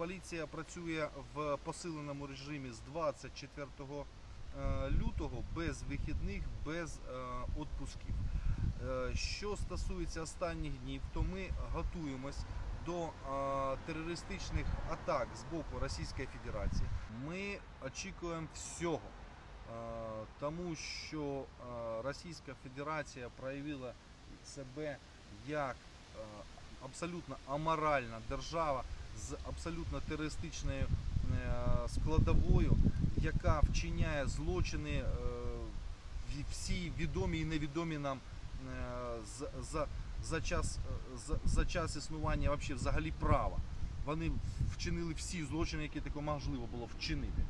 поліція працює в посиленому режимі з 24 е, лютого без вихідних, без е, відпусків. Е, Що стосується останніх днів, то ми готуємось до терористичних атак з боку Російської Федерації. Ми очікуємо всього, тому що Російська Федерація проявила себе як абсолютно аморальна держава з абсолютно терористичною е, складовою, яка вчиняє злочини е, всі відомі і невідомі нам е, за, за, час, за, за час існування вообще взагалі права. Вони вчинили всі злочини, які тако можливо було вчинити.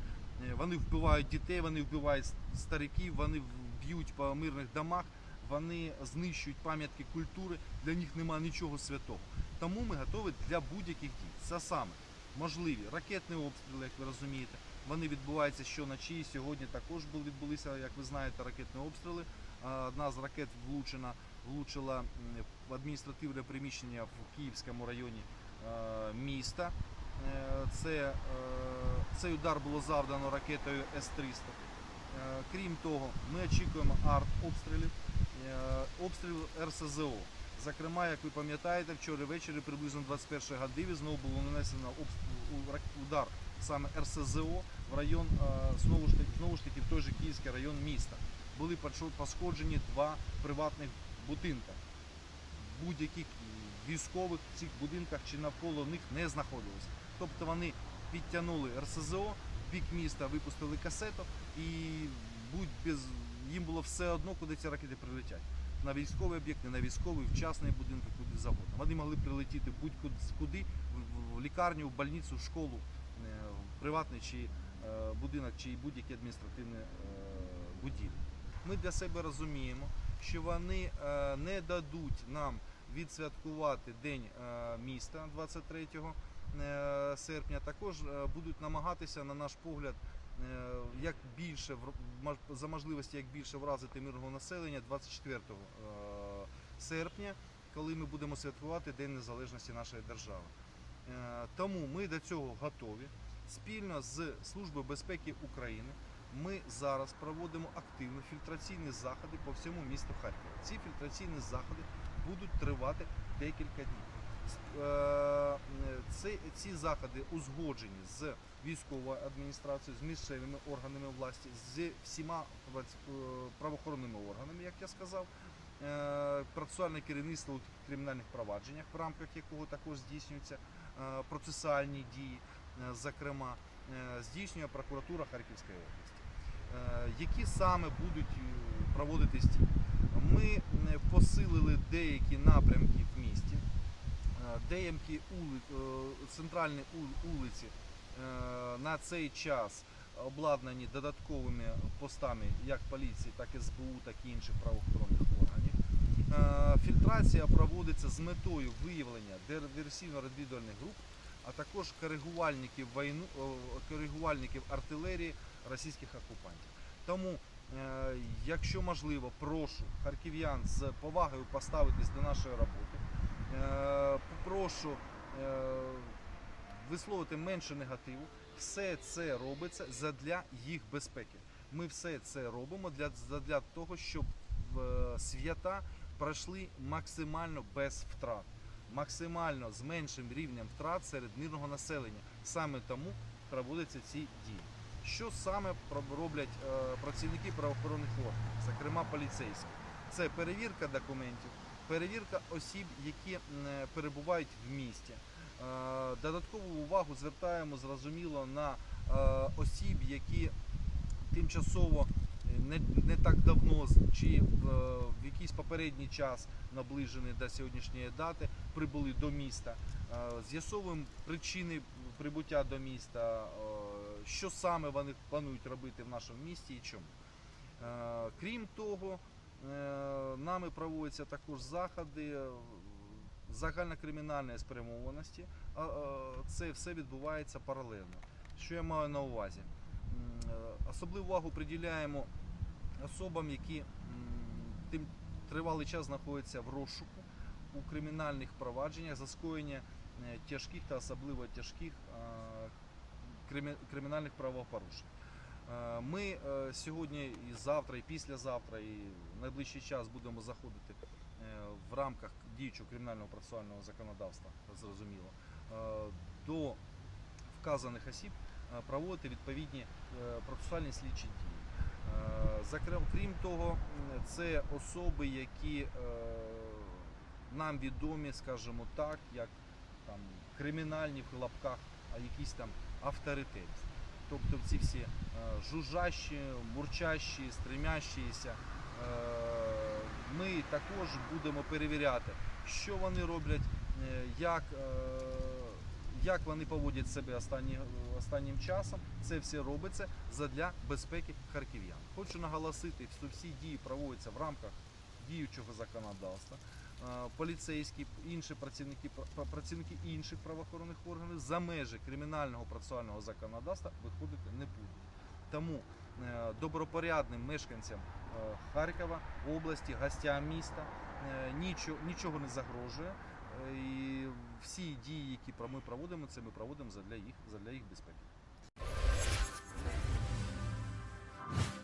Вони вбивають дітей, вони вбивають стариків, вони б'ють по мирних домах, вони знищують пам'ятки культури. Для них немає нічого святого. Тому ми готові для будь-яких дій. Це саме можливі ракетні обстріли, як ви розумієте. Вони відбуваються щоночі. Сьогодні також відбулися, як ви знаєте, ракетні обстріли. Одна з ракет влучена, влучила в адміністративне приміщення в Київському районі міста. Е, Це, е, цей удар було завдано ракетою С-300. Е, Крім того, ми очікуємо арт-обстрілів, е, обстріл РСЗО. Зокрема, як ви пам'ятаєте, вчора ввечері приблизно 21 годині знову було нанесено удар саме РСЗО в район, е, знову ж таки, знову ж таки в той же Київський район міста. Були пошкоджені два приватних будинки. Будь-яких військових в цих будинках чи навколо них не знаходилося. Тобто вони підтягнули РСЗО, в бік міста випустили касету і будь без їм було все одно, куди ці ракети прилетять. На військовий об'єкт, не на військовий, в частний будинок, куди завгодно. Вони могли прилетіти будь-куди, в, лікарню, в больницю, в школу, е, в приватний чи е, будинок, чи будь-які адміністративні е, будівлі. Ми для себе розуміємо, що вони не дадуть нам відсвяткувати День міста 23 е, серпня. Також будуть намагатися, на наш погляд, як більше за можливості як більше вразити мирного населення 24 е, серпня, коли ми будемо святкувати День Незалежності нашої держави. Е, Тому ми до цього готові. Спільно з Службою безпеки України ми зараз проводимо активно фільтраційні заходи по всьому місту Харкова. Ці фільтраційні заходи будуть тривати декілька днів. Е, Ці, ці заходи узгоджені з військовою адміністрацією, з місцевими органами власті, з всіма е, правоохоронними органами, як я сказав. Е, Процесуальне керівництво у кримінальних провадженнях, в рамках якого також здійснюються процесуальні дії, зокрема, здійснює прокуратура Харківської області. Які саме будуть проводитись? Ми посилили деякі напрямки в місті, деякі е, центральні вулиці е, на цей час обладнані додатковими постами як поліції, так і СБУ, так і інших правоохоронних органів. Е, Фільтрація проводиться з метою виявлення диверсійно-розвідувальних груп, а також коригувальників війну, коригувальників артилерії російських окупантів. Тому, якщо можливо, прошу харків'ян з повагою поставитись до нашої роботи. Е, Прошу е, висловити менше негативу. Все це робиться задля їх безпеки. Ми все це робимо для, задля того, щоб свята пройшли максимально без втрат, максимально з меншим рівнем втрат серед мирного населення. Саме тому проводяться ці дії. Що саме роблять е, працівники правоохоронних органів, зокрема поліцейські? Це перевірка документів, перевірка осіб, які е, перебувають в місті. Е, Додаткову увагу звертаємо зрозуміло на е, осіб, які тимчасово не, так давно чи в, якийсь попередній час наближений до сьогоднішньої дати прибули до міста. З'ясовуємо причини прибуття до міста, що саме вони планують робити в нашому місті і чому. Крім того, нами проводяться також заходи е, загальнокримінальної спрямованості. Е, Це все відбувається паралельно. Що я маю на увазі? Е, Особливу увагу приділяємо особам, які тим тривалий час знаходяться в розшуку у кримінальних провадженнях за скоєння е, тяжких та особливо тяжких е, кримінальних правопорушень. Е, Ми е, сьогодні і завтра, і післязавтра, і в найближчий час будемо заходити е, в рамках діючого кримінального процесуального законодавства, зрозуміло, до вказаних осіб проводити відповідні процесуальні слідчі дії. Крім того, це особи, які нам відомі, скажімо так, як там кримінальні в лапках, а якісь там авторитети. Тобто ці всі е, жужжащі, мурчащі, стремящіся. Е, ми також будемо перевіряти, що вони роблять, е, як, як вони поводять себе останні, останнім часом. Це все робиться задля безпеки харків'ян. Хочу наголосити, що всі дії проводяться в рамках діючого законодавства. Е, Поліцейські, інші працівники, пра- працівники інших правоохоронних органів за межі кримінального процесуального законодавства виходити не будуть. Тому е, добропорядним мешканцям е, Харкова, області, гостям міста нічого, нічого не загрожує. І всі дії, які ми проводимо, це ми проводимо задля їх, задля їх безпеки.